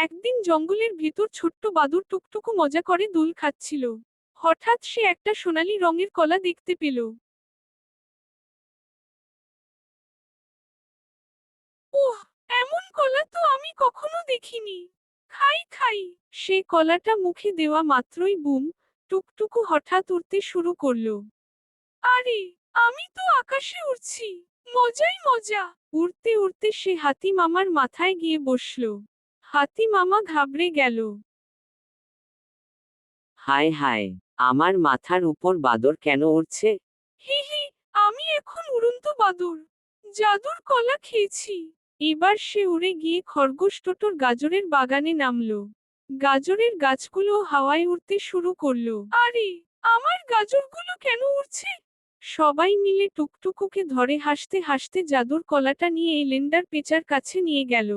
একদিন জঙ্গলের ভেতর ছোট্ট বাদুর টুকটুকু মজা করে দুল খাচ্ছিল। হঠাৎ সে একটা সোনালী রঙের কলা দেখতে পেল। এমন কলা তো আমি কখনো দেখিনি। খাই খাই। সে কলাটা মুখে দেওয়া মাত্রই বুম, টুকটুকু হঠাৎ উড়তে শুরু করল। আরে, আমি তো আকাশে উড়ছি। মজাই মজা। উড়তে উড়তে সে হাতি মামার মাথায় গিয়ে বসল। হাতি মামা ঘাবড়ে গেল। হায় হায় আমার মাথার উপর বাদর কেন উড়ছে? হি হি আমি এখন উড়ন্ত বাদুর। জাদুর কলা খেয়েছি। এবার সে উড়ে গিয়ে খরগোশ টোটোর গাজরের বাগানে নামলো। গাজরের গাছগুলো হাওয়ায় উড়তে শুরু করল। আরে আমার গাজরগুলো কেন উড়ছে? সবাই মিলে টুকটুকুকে ধরে হাসতে হাসতে জাদুর কলাটা নিয়ে এলেন্ডার পেঁচার কাছে নিয়ে গেল।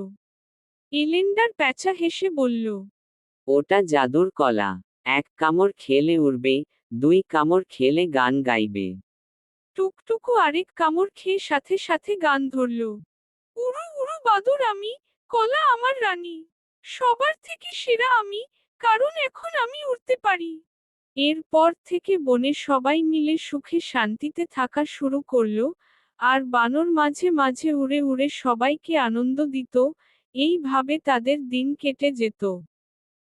এলেন্ডার প্যাঁচা হেসে বলল ওটা জাদুর কলা। এক কামড় খেলে উড়বে দুই কামড় খেলে গান গাইবে। টুকটুকু আরেক কামড় খেয়ে সাথে সাথে গান ধরল উড়ু উড়ু বাদুর আমি কলা আমার রানী। সবার থেকে সেরা আমি কারণ এখন আমি উড়তে পারি। এরপর থেকে বনে সবাই মিলে সুখে শান্তিতে থাকা শুরু করল আর বানর মাঝে মাঝে উড়ে উড়ে সবাইকে আনন্দ দিত এইভাবে তাদের দিন কেটে যেত।